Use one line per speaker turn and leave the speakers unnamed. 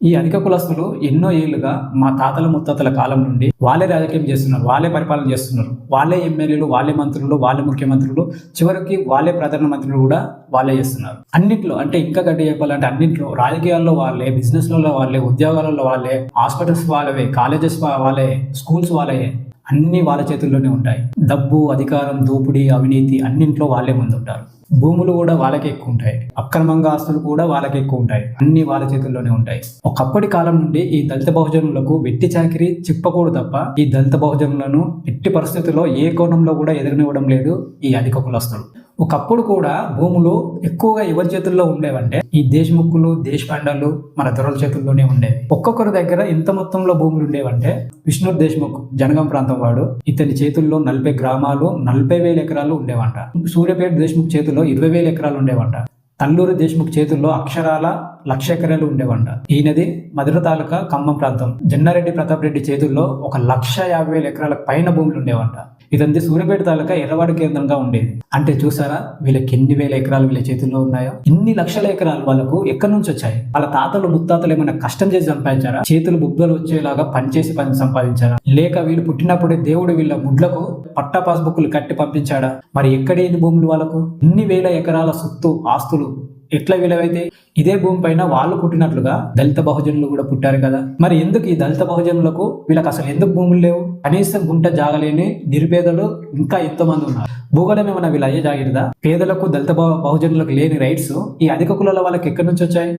ఈ అధిక కులస్తులు ఎన్నో ఏళ్ళుగా మా తాతల ముత్తాతల కాలం నుండి వాళ్ళే రాజకీయం చేస్తున్నారు వాళ్ళే పరిపాలన చేస్తున్నారు. వాళ్ళే ఎమ్మెల్యేలు వాళ్ళే మంత్రులు వాళ్ళే ముఖ్యమంత్రులు చివరికి వాళ్ళే ప్రధానమంత్రులు కూడా వాళ్ళే చేస్తున్నారు. అన్నిట్లో అంటే ఇంకా గట్టి చెప్పాలంటే అన్నింటిలో రాజకీయాల్లో వాళ్ళే బిజినెస్లలో వాళ్ళే ఉద్యోగాలలో వాళ్ళే హాస్పిటల్స్ వాళ్ళవే కాలేజెస్ వాళ్ళే స్కూల్స్ వాళ్ళే. అన్ని వాళ్ళ చేతుల్లోనే ఉంటాయి. డబ్బు అధికారం దోపిడీ అవినీతి అన్నింట్లో వాళ్ళే ముందు ఉంటారు భూములు కూడా వాళ్ళకే ఎక్కువ ఉంటాయి. అక్రమంగా ఆస్తులు కూడా వాళ్ళకే ఎక్కువ ఉంటాయి. అన్ని వాళ్ళ చేతుల్లోనే ఉంటాయి. ఒకప్పటి కాలం నుండి ఈ దళిత బహుజనులకు వెట్టి చాకిరి చిప్పకూడదు తప్ప ఈ దళిత బహుజనులను ఎట్టి పరిస్థితుల్లో ఏ కోణంలో కూడా ఎదురనివ్వడం లేదు ఈ అధిక కులస్తులు. ఒకప్పుడు కూడా భూములు ఎక్కువగా ఎవరి చేతుల్లో ఉండేవంటే ఈ దేశముక్కులు దేశపాండాలు మన దొరల చేతుల్లోనే ఉండేవి. ఒక్కొక్కరి దగ్గర ఇంత మొత్తంలో భూములు ఉండేవంటే విష్ణు దేశ్ముఖ్ జనగం ప్రాంతం వాడు ఇతని చేతుల్లో నలభై గ్రామాలు నలభై వేల ఎకరాలు ఉండేవంట. సూర్యపేట దేశ్ముఖ్ చేతుల్లో ఇరవై వేల ఎకరాలు ఉండేవంట. తల్లూరు దేశ్ముఖ్ చేతుల్లో అక్షరాల లక్ష ఎకరాలు ఉండేవంట. ఈయనది మధుర తాలూకా ఖమ్మం ప్రాంతం. జన్నారెడ్డి ప్రతాప్ రెడ్డి చేతుల్లో ఒక లక్ష యాభై వేల ఎకరాల పైన భూములు ఉండేవంట. ఇదంతా సూర్యపేట తాలూకా ఎర్రవాడ కేంద్రంగా ఉండేది. అంటే చూసారా వీళ్ళకి ఎన్ని వేల ఎకరాలు వీళ్ళ చేతుల్లో ఉన్నాయో? ఇన్ని లక్షల ఎకరాలు వాళ్ళకు ఎక్కడి నుంచి వచ్చాయి? వాళ్ళ తాతలు ముత్తాతలు ఏమైనా కష్టం చేసి సంపాదించారా? చేతులు బుబ్బలు వచ్చేలాగా పనిచేసి పని సంపాదించారా? లేక వీళ్ళు పుట్టినప్పుడే దేవుడు వీళ్ళ ముడ్లకు పట్టా పాస్బుక్లు కట్టి పంపించాడా? మరి ఎక్కడేది భూములు వాళ్ళకు? ఇన్ని వేల ఎకరాల సొత్తు ఆస్తులు? ఎట్లా విలువైతే ఇదే భూమి పైన వాళ్ళు పుట్టినట్లుగా దళిత బహుజనులు కూడా పుట్టారు కదా. మరి ఎందుకు ఈ దళిత బహుజనులకు వీళ్ళకి అసలు ఎందుకు భూములు లేవు? కనీసం గుంట జాగలేని నిరుపేదలు ఇంకా ఎంతో మంది ఉన్నారు. భూగోళం ఏమైనా వీళ్ళు అయ్యే జాగిరదా పేదలకు దళిత బహుజనులకు లేని రైట్స్ ఈ అధిక కులాల వాళ్ళకి ఎక్కడి నుంచి వచ్చాయి?